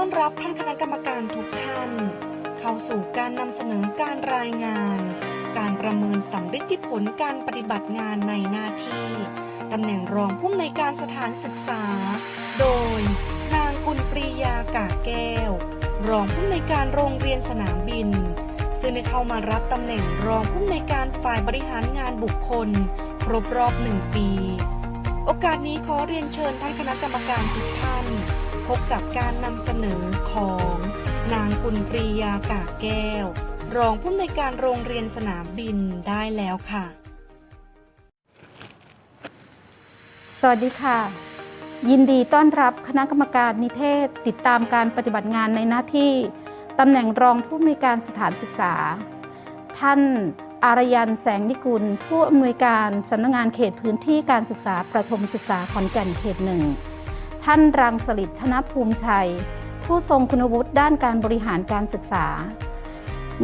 ต้อนรับท่านคณะกรรมการทุกท่าน เข้าสู่การนำเสนอการรายงาน การประเมินสัมฤทธิผลการปฏิบัติงานในหน้าที่ตำแหน่งรองผู้อำนวยการสถานศึกษา โดย นางกุลปรียากาแก้ว รองผู้อำนวยการโรงเรียนสนามบิน ซึ่งได้เข้ามารับตำแหน่งรองผู้อำนวยการฝ่ายบริหารงานบุคคล ครบรอบหนึ่งปี โอกาสนี้ขอเรียนเชิญท่านคณะกรรมการทุกท่าน พบกับการนำเสนอของนางกุลปรียากาแก้ว รองผู้อำนวยการโรงเรียนสนามบินได้แล้วค่ะ สวัสดีค่ะ ยินดีต้อนรับคณะกรรมการนิเทศติดตามการปฏิบัติงานในหน้าที่ตำแหน่งรองผู้อำนวยการสถานศึกษา ท่านอารยันแสงนิกุล ผู้อำนวยการสำนักงานเขตพื้นที่การศึกษาประถมศึกษาขอนแก่นเขตหนึ่ง ท่านรังสลิดธนภูมิชัย ผู้ทรงคุณวุฒิด้านการบริหารการศึกษา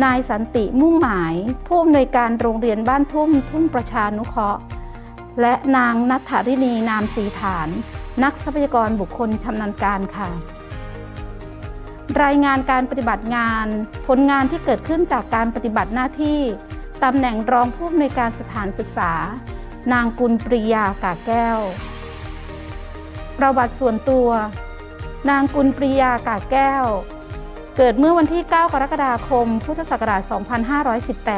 นายสันติมุ่งหมาย ผู้อำนวยการโรงเรียนบ้านทุ่มทุ่งประชานุเคราะห์ และนางนัทธารินีนามสีฐาน นักทรัพยากรบุคคลชำนาญการค่ะ รายงานการปฏิบัติงาน ผลงานที่เกิดขึ้นจากการปฏิบัติหน้าที่ตำแหน่งรองผู้อำนวยการสถานศึกษา นางกุลปริยากาแก้ว ประวัติส่วนตัว นางกุลปริยากาแก้ว เกิดเมื่อวันที่ 9 กรกฎาคม พุทธศักราช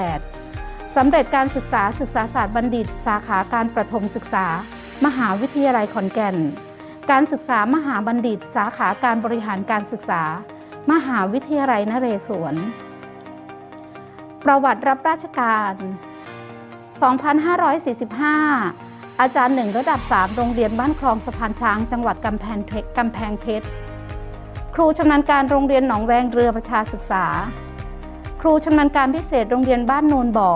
2518 สำเร็จการศึกษาศึกษาศาสตร์บัณฑิต สาขาการประถมศึกษา มหาวิทยาลัยขอนแก่น การศึกษามหาบัณฑิต สาขาการบริหารการศึกษา มหาวิทยาลัยนเรศวร ประวัติรับราชการ 2545 อาจารย์หนึ่งระดับ 3 โรงเรียนบ้านคลองสะพานช้าง จังหวัดกำแพงเพชรกำแพงเพชร ครูชำนาญการโรงเรียนหนองแวงเรือประชาศึกษา ครูชำนาญการพิเศษโรงเรียนบ้านโนนบ่อ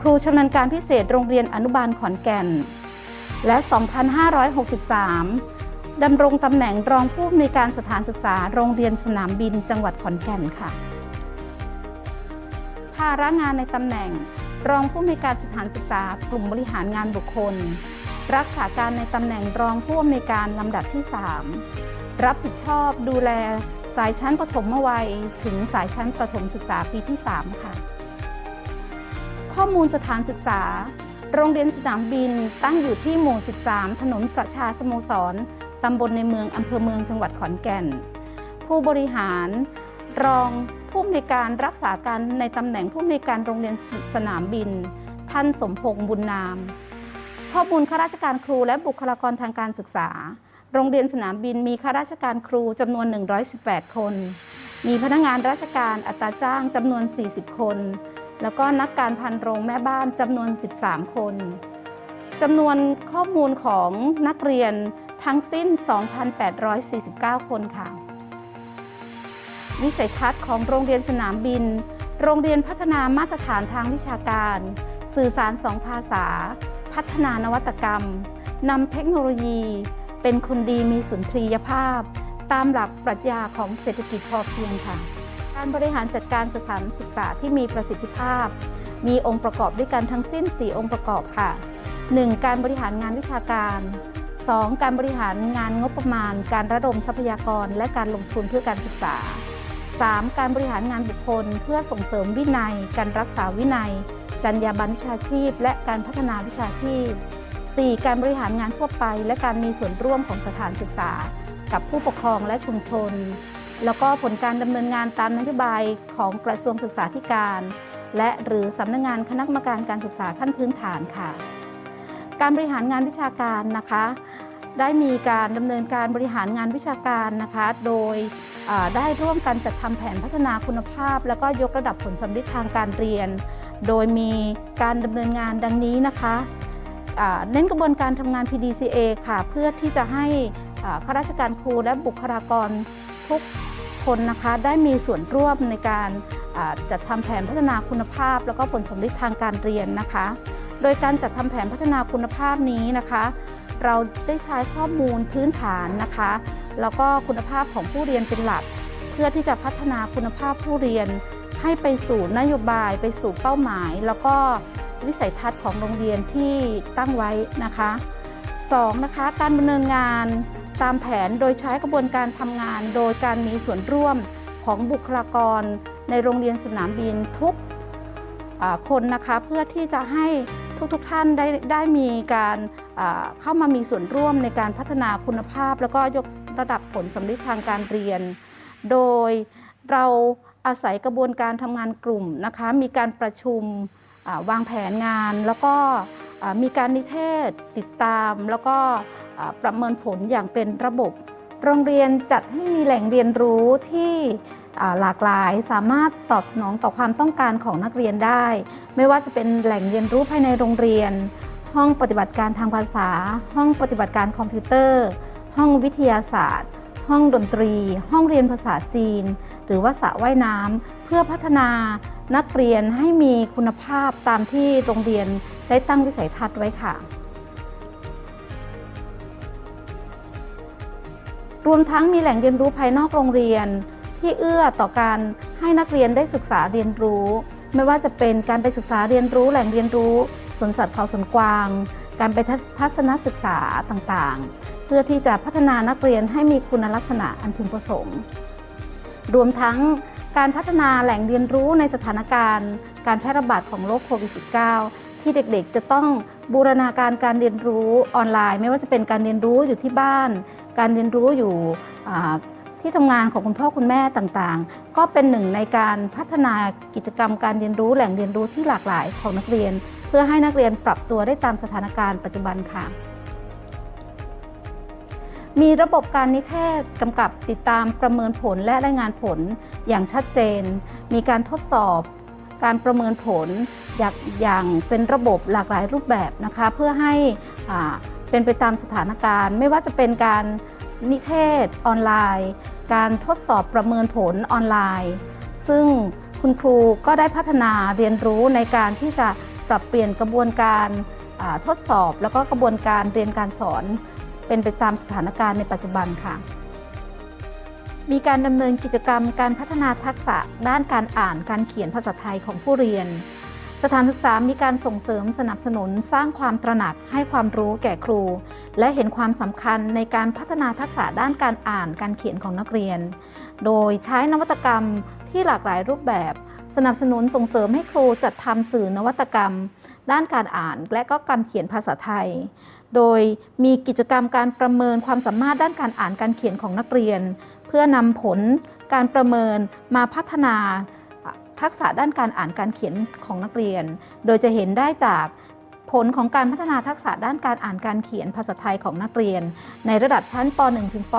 ครูชำนาญการพิเศษโรงเรียนอนุบาลขอนแก่น และ 2563 ดำรงตำแหน่งรองผู้อำนวยการสถานศึกษา โรงเรียนสนามบิน จังหวัดขอนแก่นค่ะ ภาระงานในตำแหน่ง รองผู้อำนวยการสถานศึกษากลุ่มบริหารงานบุคคล รักษาการในตำแหน่งรองผู้อำนวยการลำดับที่ 3 รับผิดชอบดูแลสายชั้นประถมวัย ถึงสายชั้นประถมศึกษาปีที่ 3 ค่ะ ข้อมูลสถานศึกษา โรงเรียนสนามบินตั้งอยู่ที่หมู่ 13 ถนนประชาสโมสร ตำบลในเมืองอำเภอเมืองจังหวัดขอนแก่น ผู้บริหาร รอง ผู้อำนวยการรักษาการในตำแหน่งผู้อำนวยการโรงเรียนสนามบิน ท่านสมพงษ์บุญนาม ข้อมูลข้าราชการครูและบุคลากรทางการศึกษา โรงเรียนสนามบินมีข้าราชการครูจำนวน 118 คน มีพนักงานราชการอัตราจ้างจำนวน 40 คน แล้วก็นักการพันโรงแม่บ้านจำนวน 13 คนจำนวนข้อมูลของนักเรียนทั้งสิ้น 2,849 คนค่ะ วิสัยทัศน์ของโรงเรียนสนามบิน โรงเรียนพัฒนามาตรฐานทางวิชาการ สื่อสารสองภาษา พัฒนานวัตกรรมนำเทคโนโลยี เป็นคนดีมีสุนทรียภาพ ตามหลักปรัชญาของเศรษฐกิจพอเพียงค่ะ การบริหารจัดการสถานศึกษาที่มีประสิทธิภาพ มีองค์ประกอบด้วยกันทั้งสิ้น 4 องค์ประกอบค่ะ 1. การบริหารงานวิชาการ 2. การบริหารงานงบประมาณ การระดมทรัพยากร และการลงทุนเพื่อการศึกษา 3. การบริหารงานบุคคล เพื่อส่งเสริมวินัย การรักษาวินัย จรรยาบรรณวิชาชีพ และการพัฒนาวิชาชีพ 4. การบริหารงานทั่วไป และการมีส่วนร่วมของสถานศึกษา กับผู้ปกครองและชุมชน แล้วก็ผลการดำเนินงานตามนโยบายของกระทรวงศึกษาธิการ และหรือสำนักงานคณะกรรมการการศึกษาขั้นพื้นฐานค่ะ การบริหารงานวิชาการนะคะ ได้มีการดำเนินการบริหารงานวิชาการนะคะ โดย ได้ร่วมกันจัดทำแผนพัฒนาคุณภาพ แล้วก็ยกระดับผลสำเร็จทางการเรียน โดยมีการดำเนินงานดังนี้นะคะเน้นกระบวนการทำงาน PDCA ค่ะ เพื่อที่จะให้ข้าราชการครูและบุคลากรทุกคนนะคะได้มีส่วนร่วมในการจัดทำแผนพัฒนาคุณภาพ แล้วก็ผลสำเร็จทางการเรียนนะคะ โดยการจัดทำแผนพัฒนาคุณภาพนี้นะคะ เราได้ใช้ข้อมูลพื้นฐานนะคะ แล้วก็คุณภาพของผู้เรียนเป็นหลัก เพื่อที่จะพัฒนาคุณภาพผู้เรียน ให้ไปสู่นโยบายไปสู่เป้าหมาย แล้วก็วิสัยทัศน์ของโรงเรียนที่ตั้งไว้นะคะ 2. นะคะการดำเนินงานตามแผนโดยใช้กระบวนการทำงาน โดยการมีส่วนร่วมของบุคลากร ในโรงเรียนสนามบินทุกคนนะคะ เพื่อที่จะให้ทุกๆทท่านได้ได้มีการ เข้ามามีส่วนร่วมในการพัฒนาคุณภาพ แล้วก็ยกระดับผลสำลิดทางการเรียน โดยเราอาศัยกระบวนการทำงานกลุ่มนะคะ มีการประชุมวางแผนงาน แล้วก็มีการนิเทศติดตาม แล้วก็ประเมินผลอย่างเป็นระบบ โรงเรียนจัดให้มีแหล่งเรียนรู้ที่หลากหลายสามารถตอบสนองต่อความต้องการของนักเรียนได้ ไม่ว่าจะเป็นแหล่งเรียนรู้ภายในโรงเรียน ห้องปฏิบัติการทางภาษา ห้องปฏิบัติการคอมพิวเตอร์ ห้องวิทยาศาสตร์ ห้องดนตรี ห้องเรียนภาษาจีน หรือว่าสระว่ายน้ำเพื่อพัฒนานักเรียนให้มีคุณภาพตามที่โรงเรียนได้ตั้งวิสัยทัศน์ไว้ค่ะ รวมทั้งมีแหล่งเรียนรู้ภายนอกโรงเรียน ที่เอื้อต่อการให้นักเรียนได้ศึกษาเรียนรู้ ไม่ว่าจะเป็นการไปศึกษาเรียนรู้แหล่งเรียนรู้ สวนสัตว์เขาสวนกวาง การไปทัศนศึกษาต่างๆ เพื่อที่จะพัฒนานักเรียนให้มีคุณลักษณะอันพึงประสงค์ รวมทั้งการพัฒนาแหล่งเรียนรู้ในสถานการณ์ การแพร่ระบาดของโรคโควิด -19 ที่เด็กๆ จะต้องบูรณาการการเรียนรู้ออนไลน์ ไม่ว่าจะเป็นการเรียนรู้อยู่ที่บ้าน การเรียนรู้อยู่ที่ทำงานของคุณพ่อคุณแม่ต่างๆ ก็เป็นหนึ่งในการพัฒนากิจกรรมการเรียนรู้แหล่งเรียนรู้ที่หลากหลายของนักเรียน พื่อให้นักเรียนปรับตัวได้ตามสถานการณ์ปัจจุบันค่ะ มีระบบการนิเทศกำกับติดตามประเมินผลและรายงานผลอย่างชัดเจน มีการทดสอบการประเมินผลอย่างอย่างเป็นระบบหลากหลายรูปแบบนะคะ เพื่อให้เป็นไปตามสถานการณ์ ไม่ว่าจะเป็นการนิเทศออนไลน์ การทดสอบประเมินผลออนไลน์ ซึ่งคุณครูก็ได้พัฒนาเรียนรู้ในการที่จะ ปรับเปลี่ยนกระบวนการทดสอบ แล้วก็กระบวนการเรียนการสอน เป็นไปตามสถานการณ์ในปัจจุบันค่ะ มีการดำเนินกิจกรรมการพัฒนาทักษะด้านการอ่านการเขียนภาษาไทยของผู้เรียน สถานศึกษามีการส่งเสริมสนับสนุนสร้างความตระหนักให้ความรู้แก่ครู และเห็นความสำคัญในการพัฒนาทักษะด้านการอ่านการเขียนของนักเรียน โดยใช้นวัตกรรมที่หลากหลายรูปแบบ สนับสนุนส่งเสริมให้ครูจัดทำสื่อนวัตกรรม ด้านการอ่านและก็การเขียนภาษาไทย โดยมีกิจกรรมการประเมินความสามารถด้านการอ่านการเขียนของนักเรียน เพื่อนำผลการประเมินมาพัฒนาทักษะด้านการอ่านการเขียนของนักเรียน โดยจะเห็นได้จากผลของการพัฒนาทักษะด้านการอ่านการเขียนภาษาไทยของนักเรียน ในระดับชั้นป .1 ถึงป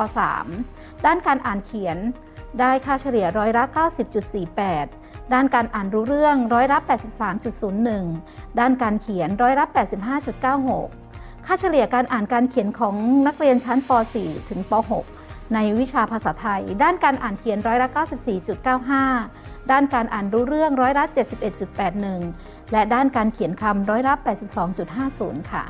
.3 ด้านการอ่านเขียนได้ค่าเฉลี่ยร้อยละ90.48 ด้านการอ่านรู้เรื่องร้อยละ83.01 ด้านการเขียนร้อยละ85.96 ค่าเฉลี่ยการอ่านการเขียนของนักเรียนชั้นป .4 ถึงป .6 ในวิชาภาษาไทย ด้านการอ่านเขียนร้อยละ94.95 ด้านการอ่านรู้เรื่องร้อยละ71.81 และด้านการเขียนคำร้อยละ82.50 ค่ะ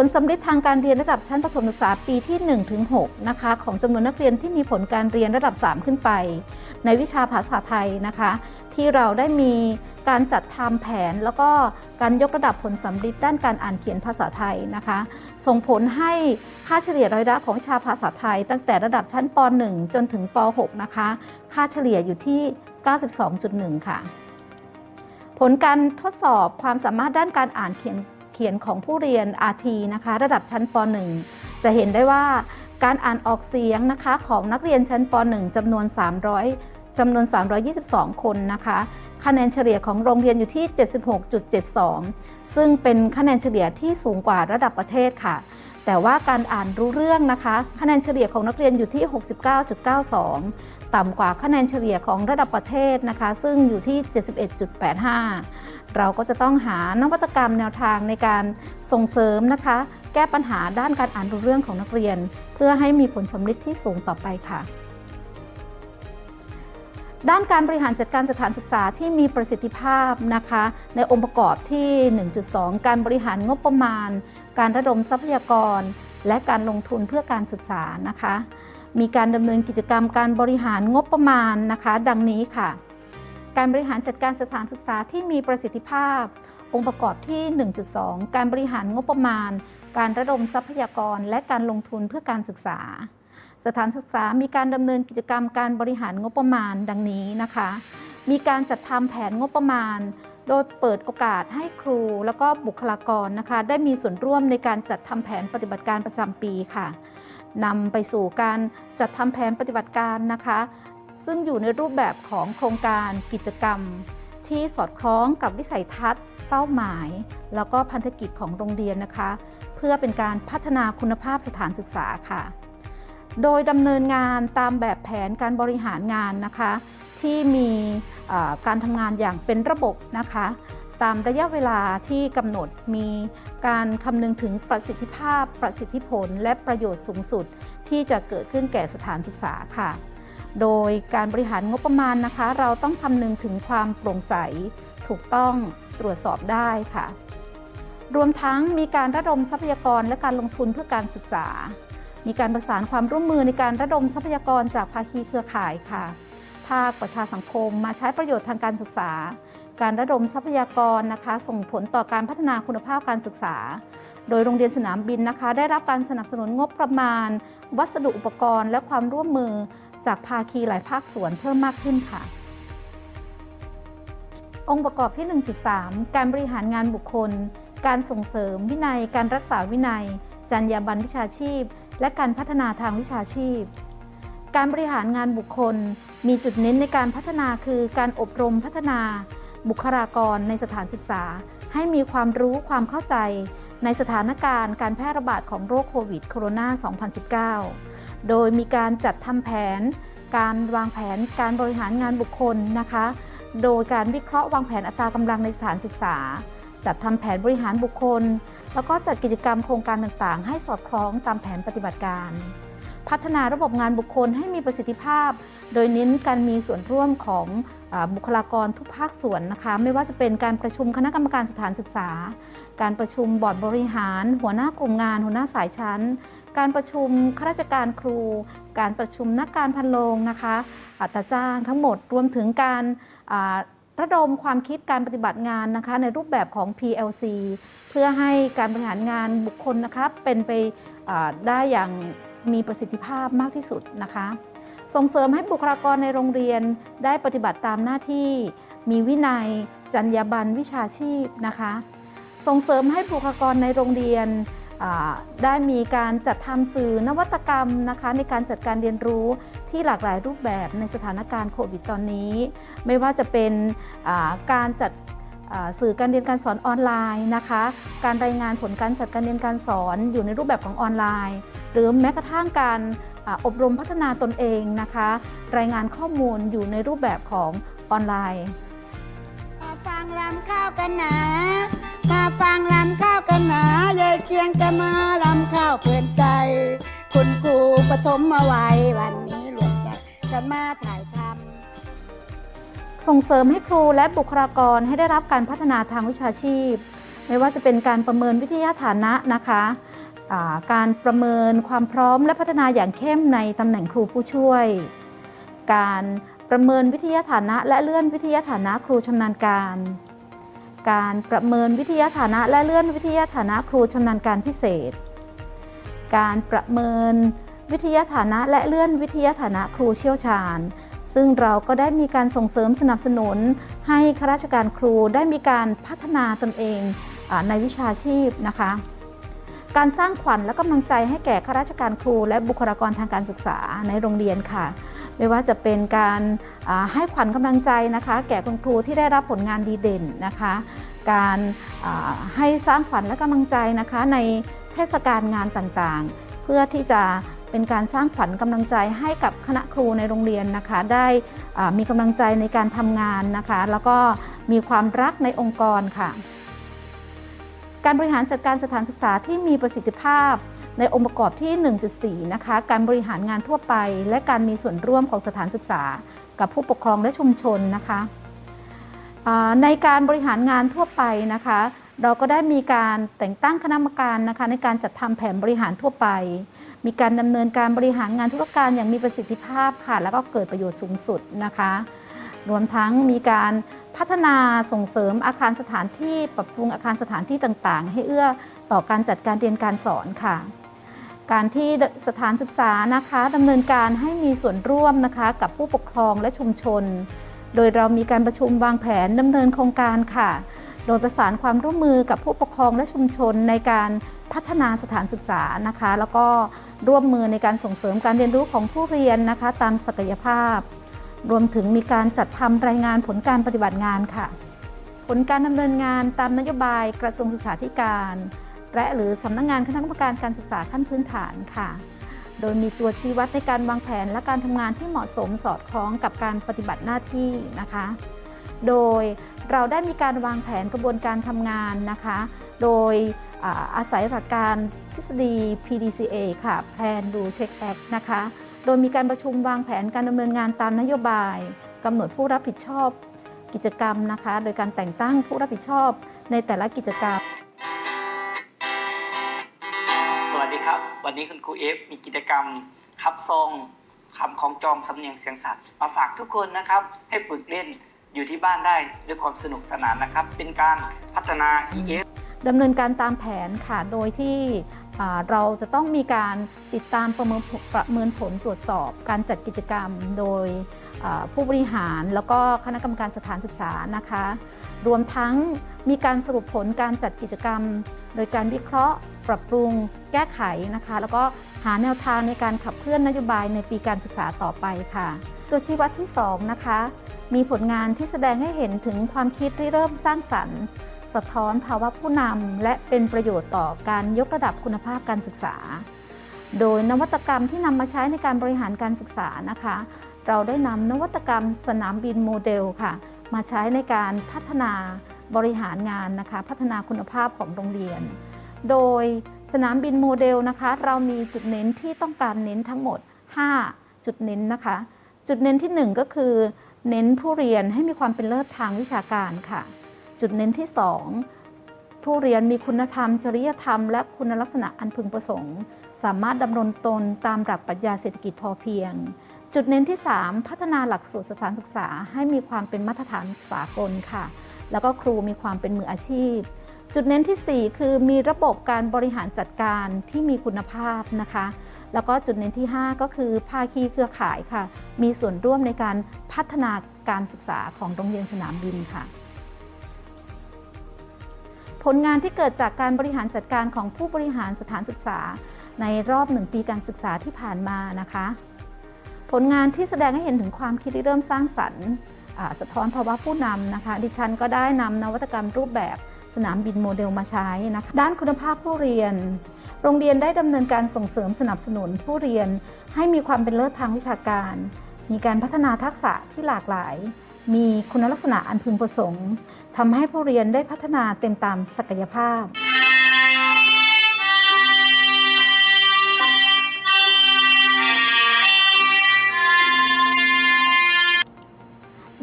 ผลสำลิดทางการเรียนระดับชั้นประถมศึกษาปีที่ 1-6 นะคะ ของจำนวนนักเรียนที่มีผลการเรียนระดับ 3 ขึ้นไป ในวิชาภาษาไทยนะคะ ที่เราได้มีการจัดทำแผน แล้วก็การยกระดับผลสำลิดด้านการอ่านเขียนภาษาไทยนะคะ ส่งผลให้ค่าเฉลี่ยร้อยละของวิชาภาษาไทย ตั้งแต่ระดับชั้นป .1 จนถึงป .6 นะคะ ค่าเฉลี่ยอยู่ที่ 92.1 ค่ะ ผลการทดสอบความสามารถด้านการอ่านเขียน เขียนของผู้เรียน RT นะคะ ระดับชั้นป .1 จะเห็นได้ว่าการอ่านออกเสียงนะคะของนักเรียนชั้นป .1 จำนวน 300 จำนวน 322 คนนะคะ คะแนนเฉลี่ยของโรงเรียนอยู่ที่ 76.72 ซึ่งเป็นคะแนนเฉลี่ยที่สูงกว่าระดับประเทศค่ะ แต่ว่าการอ่านรู้เรื่องนะคะ คะแนนเฉลี่ยของนักเรียนอยู่ที่ 69.92 ต่ำกว่าคะแนนเฉลี่ยของระดับประเทศนะคะ ซึ่งอยู่ที่ 71.85 เราก็จะต้องหานวัตกรรมแนวทางในการส่งเสริมนะคะ แก้ปัญหาด้านการอ่านรู้เรื่องของนักเรียน เพื่อให้มีผลสำลิดที่สูงต่อไปค่ะ ด้านการบริหารจัดการสถานศึกษาที่มีประสิทธิภาพนะคะ ในองค์ประกอบที่ 1.2 การบริหารงบประมาณ การระดมทรัพยากร และการลงทุนเพื่อการศึกษานะคะ มีการดำเนินกิจกรรมการบริหารงบประมาณนะคะ ดังนี้ค่ะ การบริหารจัดการสถานศึกษาที่มีประสิทธิภาพ องค์ประกอบที่ 1.2 การบริหารงบประมาณ การระดมทรัพยากร และการลงทุนเพื่อการศึกษา สถานศึกษามีการดำเนินกิจกรรมการบริหารงบประมาณดังนี้นะคะ มีการจัดทำแผนงบประมาณ โดยเปิดโอกาสให้ครูแล้วก็บุคลากรนะคะ ได้มีส่วนร่วมในการจัดทำแผนปฏิบัติการประจำปีค่ะนำไปสู่การจัดทำแผนปฏิบัติการนะคะ ซึ่งอยู่ในรูปแบบของโครงการกิจกรรม ที่สอดคล้องกับวิสัยทัศน์ เป้าหมาย แล้วก็พันธกิจของโรงเรียนนะคะ เพื่อเป็นการพัฒนาคุณภาพสถานศึกษาค่ะ โดยดำเนินงานตามแบบแผนการบริหารงานนะคะ ที่มีการทำงานอย่างเป็นระบบนะคะ ตามระยะเวลาที่กำหนดมีการคำนึงถึงประสิทธิภาพ ประสิทธิผล และประโยชน์สูงสุด ที่จะเกิดขึ้นแก่สถานศึกษาค่ะ โดยการบริหารงบประมาณนะคะ เราต้องคำนึงถึงความโปร่งใส ถูกต้องตรวจสอบได้ค่ะ รวมทั้งมีการระดมทรัพยากรและการลงทุนเพื่อการศึกษา มีการประสานความร่วมมือในการระดมทรัพยากรจากภาคีเครือข่ายค่ะ ภาคประชาสังคมมาใช้ประโยชน์ทางการศึกษา การระดมทรัพยากรนะคะ ส่งผลต่อการพัฒนาคุณภาพการศึกษา โดยโรงเรียนสนามบินนะคะ ได้รับการสนับสนุนงบประมาณ วัสดุอุปกรณ์ และความร่วมมือจากภาคีหลายภาคส่วนเพิ่มมากขึ้นค่ะ องค์ประกอบที่ 1.3 การบริหารงานบุคคล การส่งเสริมวินัย การรักษาวินัย จรรยาบรรณวิชาชีพ และการพัฒนาทางวิชาชีพ การบริหารงานบุคคล มีจุดเน้นในการพัฒนาคือการอบรมพัฒนาบุคลากรในสถานศึกษา ให้มีความรู้ความเข้าใจในสถานการณ์การแพร่ระบาดของโรคโควิดโคโรนา 2019 โดยมีการจัดทำแผน การวางแผนการบริหารงานบุคคลนะคะ โดยการวิเคราะห์วางแผนอัตรากำลังในสถานศึกษา จัดทำแผนบริหารบุคคล แล้วก็จัดกิจกรรมโครงการต่างๆ ให้สอดคล้องตามแผนปฏิบัติการ พัฒนาระบบงานบุคคลให้มีประสิทธิภาพ โดยเน้นการมีส่วนร่วมของอบุคลากรทุกภาคส่วนนะคะไม่ว่าจะเป็นการประชุมคณะกรรมการสถานศึกษา การประชุมบอร์ดบริหาร หัวหน้ากลุ่มงาน หัวหน้าสายชั้น การประชุมข้าราชการครู การประชุมนักการพันโรงนะคะอัตราจ้างทั้งหมดรวมถึงการ ระดมความคิดการปฏิบัติงานนะคะในรูปแบบของ PLC เพื่อให้การบริหารงานบุคคลนะคะเป็นไปได้อย่างมีประสิทธิภาพมากที่สุดนะคะ ส่งเสริมให้บุคลากรในโรงเรียนได้ปฏิบัติตามหน้าที่ มีวินัย จรรยาบรรณวิชาชีพนะคะ ส่งเสริมให้บุคลากรในโรงเรียน ได้มีการจัดทำสื่อนวัตกรรมนะคะในการจัดการเรียนรู้ที่หลากหลายรูปแบบในสถานการณ์โควิดตอนนี้ ไม่ว่าจะเป็นการจัดสื่อการเรียนการสอนออนไลน์นะคะ การรายงานผลการจัดการเรียนการสอนอยู่ในรูปแบบของออนไลน์ หรือแม้กระทั่งการอบรมพัฒนาตนเองนะคะ รายงานข้อมูลอยู่ในรูปแบบของออนไลน์ ฟังรำข้าวกันหนะมาฟังรำข้าวกันหนะยายเคียงจะมารำข้าวเพื่อนใจ คุณครูปฐมมาไว้วันนี้รวมใจกันมาถ่ายทำส่งเสริมให้ครูและบุคลากรให้ได้รับการพัฒนาทางวิชาชีพ ไม่ว่าจะเป็นการประเมินวิทยาฐานะนะคะาการประเมินความพร้อมและพัฒนาอย่างเข้มในตำแหน่งครูผู้ช่วย การ ประเมินวิทยาฐานะและเลื่อนวิทยาฐานะครูชำนาญการ การประเมินวิทยาฐานะและเลื่อนวิทยาฐานะครูชำนาญการพิเศษ การประเมินวิทยาฐานะและเลื่อนวิทยาฐานะครูเชี่ยวชาญ ซึ่งเราก็ได้มีการส่งเสริมสนับสนุน ให้ข้าราชการครูได้มีการพัฒนาตนเองในวิชาชีพนะคะ การสร้างขวัญและกำลังใจให้แก่ข้าราชการครู และบุคลากรทางการศึกษาในโรงเรียนค่ะ ไม่ว่าจะเป็นการให้ขวัญกำลังใจนะคะ แก่คุณครูที่ได้รับผลงานดีเด่นนะคะ การให้สร้างขวัญและกำลังใจนะคะในเทศกาลงานต่างๆ เพื่อที่จะเป็นการสร้างขวัญกำลังใจให้กับคณะครูในโรงเรียนนะคะ ได้มีกำลังใจในการทำงานนะคะ แล้วก็มีความรักในองค์กรค่ะ การบริหารจัดการสถานศึกษาที่มีประสิทธิภาพ ในองค์ประกอบที่ 1.4 นะคะ การบริหารงานทั่วไป และการมีส่วนร่วมของสถานศึกษา กับผู้ปกครองและชุมชนนะคะในการบริหารงานทั่วไปนะคะ เราก็ได้มีการแต่งตั้งคณะกรรมการนะคะ ในการจัดทำแผนบริหารทั่วไป มีการดำเนินการบริหารงานธุรการอย่างมีประสิทธิภาพค่ะ แล้วก็เกิดประโยชน์สูงสุดนะคะ รวมทั้งมีการพัฒนาส่งเสริมอาคารสถานที่ปรับปรุงอาคารสถานที่ต่างๆ ให้เอื้อต่อการจัดการเรียนการสอนค่ะ การที่สถานศึกษานะคะดำเนินการให้มีส่วนร่วมนะคะกับผู้ปกครองและชุมชน โดยเรามีการประชุมวางแผนดำเนินโครงการค่ะ โดยประสานความร่วมมือกับผู้ปกครองและชุมชนในการพัฒนาสถานศึกษานะคะ แล้วก็ร่วมมือในการส่งเสริมการเรียนรู้ของผู้เรียนนะคะ ตามศักยภาพ รวมถึงมีการจัดทำรายงานผลการปฏิบัติงานค่ะ ผลการดำเนินงานตามนโยบายกระทรวงศึกษาธิการ และหรือสำนักงานคณะกรรมการการศึกษาขั้นพื้นฐานค่ะ โดยมีตัวชี้วัดในการวางแผนและการทำงานที่เหมาะสมสอดคล้องกับการปฏิบัติหน้าที่นะคะ โดยเราได้มีการวางแผนกระบวนการทำงานนะคะ โดยอาอาศัยหลักการทฤษฎี PDCA ค่ะ Plan Do Check Act นะคะ โดยมีการประชุมวางแผนการดำเนินงานตามนโยบายกำหนดผู้รับผิดชอบกิจกรรมนะคะ โดยการแต่งตั้งผู้รับผิดชอบในแต่ละกิจกรรม สวัสดีครับ วันนี้คุณครูเอฟมีกิจกรรมคับทรงคำของจองสำเนียงเสียงสัตว์มาฝากทุกคนนะครับ ให้ฝึกเล่นอยู่ที่บ้านได้ด้วยความสนุกสนานนะครับ เป็นการพัฒนา EF ดำเนินการตามแผนค่ะ โดยที่อ่า เราจะต้องมีการติดตามประเมินผลประเมินผลตรวจสอบการจัดกิจกรรมโดยผู้บริหารแล้วก็คณะกรรมการสถานศึกษานะคะ รวมทั้งมีการสรุปผลการจัดกิจกรรม โดยการวิเคราะห์ ปรับปรุง แก้ไขนะคะ แล้วก็หาแนวทางในการขับเคลื่อนนโยบายในปีการศึกษาต่อไปค่ะ ตัวชี้วัดที่สองนะคะ มีผลงานที่แสดงให้เห็นถึงความคิดริเริ่มสร้างสรรค์ สะท้อนภาวะผู้นำและเป็นประโยชน์ต่อการยกระดับคุณภาพการศึกษา โดยนวัตกรรมที่นำมาใช้ในการบริหารการศึกษานะคะ เราได้นำนวัตกรรมสนามบินโมเดลค่ะ มาใช้ในการพัฒนาบริหารงานนะคะ พัฒนาคุณภาพของโรงเรียน โดยสนามบินโมเดลนะคะ เรามีจุดเน้นที่ต้องการเน้นทั้งหมด 5 จุดเน้นนะคะ จุดเน้นที่ 1 ก็คือ เน้นผู้เรียนให้มีความเป็นเลิศทางวิชาการค่ะ จุดเน้นที่ 2 ผู้เรียนมีคุณธรรม จริยธรรม และคุณลักษณะอันพึงประสงค์ สามารถดำรงตนตามหลักปรัชญาเศรษฐกิจพอเพียง จุดเน้นที่ 3 พัฒนาหลักสูตรสถานศึกษา ให้มีความเป็นมาตรฐานสากลค่ะ แล้วก็ครูมีความเป็นมืออาชีพ จุดเน้นที่ 4 คือมีระบบการบริหารจัดการที่มีคุณภาพนะคะแล้วก็จุดเน้นที่ 5 ก็คือภาคีเครือข่ายค่ะ มีส่วนร่วมในการพัฒนาการศึกษาของโรงเรียนสนามบินค่ะ ผลงานที่เกิดจากการบริหารจัดการของผู้บริหารสถานศึกษา ในรอบหนึ่งปีการศึกษาที่ผ่านมานะคะ ผลงานที่แสดงให้เห็นถึงความคิดที่เริ่มสร้างสรรค์สะท้อนภาวะผู้นำนะคะ ดิฉันก็ได้นำนวัตกรรมรูปแบบสนามบินโมเดลมาใช้นะคะด้านคุณภาพผู้เรียน โรงเรียนได้ดำเนินการส่งเสริมสนับสนุนผู้เรียน ให้มีความเป็นเลิศทางวิชาการ มีการพัฒนาทักษะที่หลากหลาย มีคุณลักษณะอันพึงประสงค์ทำให้ผู้เรียนได้พัฒนาเต็มตามศักยภาพ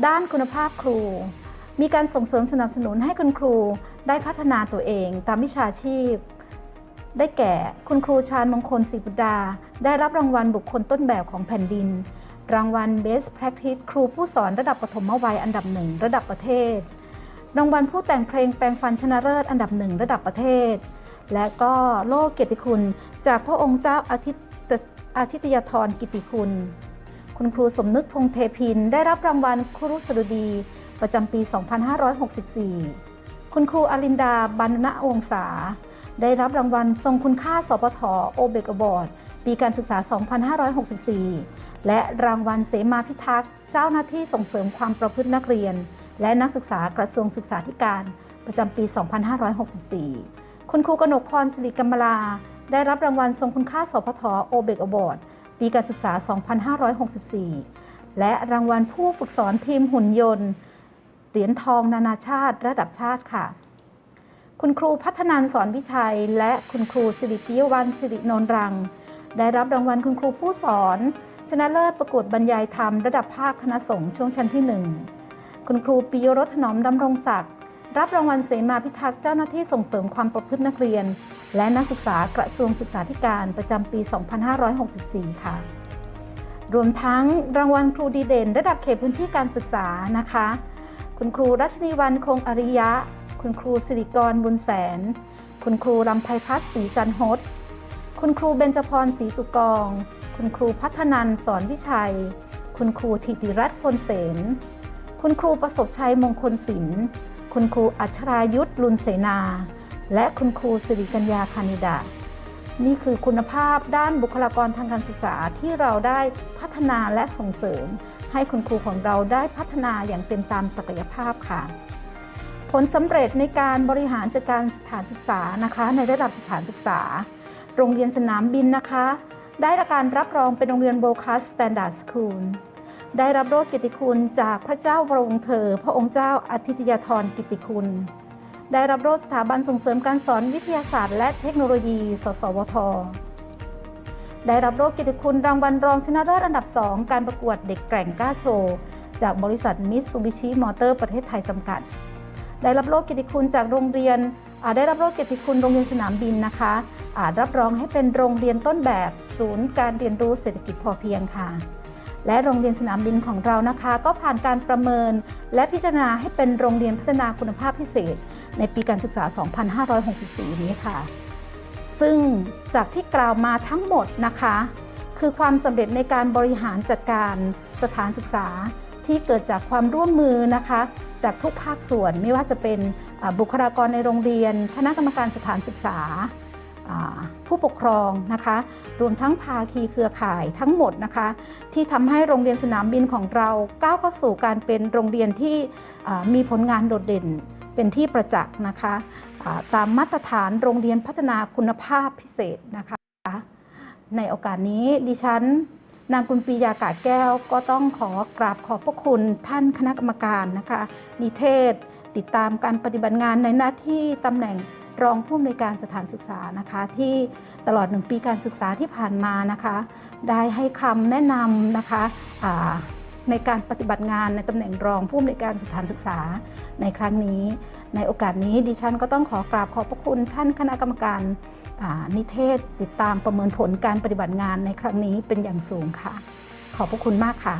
ด้านคุณภาพครู มีการส่งเสริมสนับสนุนให้คุณครูได้พัฒนาตัวเองตามวิชาชีพ ได้แก่คุณครูชาญมงคลศรีบุตรดา ได้รับรางวัลบุคคลต้นแบบของแผ่นดิน รางวัล Best Practice ครูผู้สอนระดับปฐมวัยอันดับหนึ่งระดับประเทศ รางวัลผู้แต่งเพลงแปลงฟันชนะเลิศอันดับหนึ่งระดับประเทศ และก็โล่เกียรติคุณ จากพระองค์เจ้าอาทิตย์อาทิตยธรกิติคุณ คุณครูสมนึกพงเทพิน ได้รับรางวัลครุสดุดี ประจำปี 2564 คุณครูอลินดาบรรณวงศาได้รับรางวัลทรงคุณค่าสปทโอเบกบอร์ด ปีการศึกษา 2564 และรางวัลเสมาพิทักษ์ เจ้าหน้าที่ส่งเสริมความประพฤตินักเรียน และนักศึกษากระทรวงศึกษาธิการประจำปี 2564 คุณครูกนกพรสิริกำมลา ได้รับรางวัลทรงคุณค่าสพทโอเบกอบอร์ดปีการศึกษา 2564 และรางวัลผู้ฝึกสอนทีมหุ่นยนต์ เหรียญทองนานาชาติระดับชาติค่ะ คุณครูพัฒนานสอนวิชัย และคุณครูสิริปิยวันสิรินนรัง ได้รับรางวัลคุณครูผู้สอน ชนะเลิศประกวดบรรยายธรรมระดับภาคคณะสงฆ์ช่วงชั้นที่ 1 คุณครูปิยรสถนอมดำรงศักดิ์รับรางวัลเสมาพิทักษ์เจ้าหน้าที่ส่งเสริมความประพฤตินักเรียน และนักศึกษากระทรวงศึกษาธิการประจำปี 2564 ค่ะ รวมทั้งรางวัลครูดีเด่น ระดับเขตพื้นที่การศึกษานะคะ คุณครูรัชนีวันคงอริยะ คุณครูสิริกรบุญแสน คุณครูลำไพพัฒน์ศรีจันทด คุณครูเบญจพรศรีสุกอง คุณครูพัฒนันสอนวิชัย คุณครูธิติรัตน์พลเสน คุณครูประสบชัยมงคลศิลป์ คุณครูอัชรายุทธลุนเสนา และคุณครูสิริกัญญาคานิดา นี่คือคุณภาพด้านบุคลากรทางการศึกษาที่เราได้พัฒนาและส่งเสริม ให้คุณครูของเราได้พัฒนาอย่างเต็มตามศักยภาพค่ะผลสำเร็จในการบริหารจัดการสถานศึกษานะคะในระดับสถานศึกษา โรงเรียนสนามบินนะคะ ได้รับการรับรองเป็นโรงเรียนโบคัสสแตนดาร์ดสคูลได้รับโลกกียรติคุณจากพระเจ้าพระองค์เธอ พระองค์เจ้าอาทิตยธรกิติคุณ ได้รับโลกสถาบันส่งเสริมการสอนวิทยาศาสตร์ และเทคโนโลยี สสวท ได้รับโลกเกียรติคุณรางวัลรองชนะเลิศอันดับ 2 การประกวดเด็กแกร่งกล้าโชว์ จากบริษัทมิตซูบิชิมอเตอร์ประเทศไทยจำกัด ได้รับโลกกียรติคุณจากโรงเรียน ได้รับโลกเกียรติคุณโรงเรียนสนามบินนะคะอ่ารับรองให้เป็นโรงเรียนต้นแบบศูนย์การเรียนรู้เศรษฐกิจพอเพียงค่ะ และโรงเรียนสนามบินของเรานะคะ ก็ผ่านการประเมิน และพิจารณาให้เป็นโรงเรียนพัฒนาคุณภาพพิเศษ ในปีการศึกษา 2564 นี้ค่ะ ซึ่งจากที่กล่าวมาทั้งหมดนะคะ คือความสำเร็จในการบริหารจัดการสถานศึกษาที่เกิดจากความร่วมมือนะคะ จากทุกภาคส่วนไม่ว่าจะเป็น บุคลากรในโรงเรียน คณะกรรมการสถานศึกษา ผู้ปกครองนะคะ รวมทั้งภาคีเครือข่ายทั้งหมดนะคะ ที่ทำให้โรงเรียนสนามบินของเราก้าวเข้าสู่การเป็นโรงเรียนที่มีผลงานโดดเด่นเป็นที่ประจักษ์นะคะตามมาตรฐานโรงเรียนพัฒนาคุณภาพพิเศษนะคะ ในโอกาสนี้ดิฉันนางกุลปียากาแก้วก็ต้องขอกราบขอบพระคุณท่านคณะกรรมการนะคะ นิเทศ ติดตามการปฏิบัติงานในหน้าที่ตำแหน่งรองผู้อำนวยการสถานศึกษานะคะ ที่ตลอดหนึ่งปีการศึกษาที่ผ่านมานะคะ ได้ให้คำแนะนำนะคะในการปฏิบัติงานในตำแหน่งรองผู้อำนวยการสถานศึกษาในครั้งนี้ ในโอกาสนี้ดิฉันก็ต้องขอกราบขอบพระคุณท่านคณะกรรมการนิเทศติดตามประเมินผลการปฏิบัติงานในครั้งนี้เป็นอย่างสูงค่ะ ขอบพระคุณมากค่ะ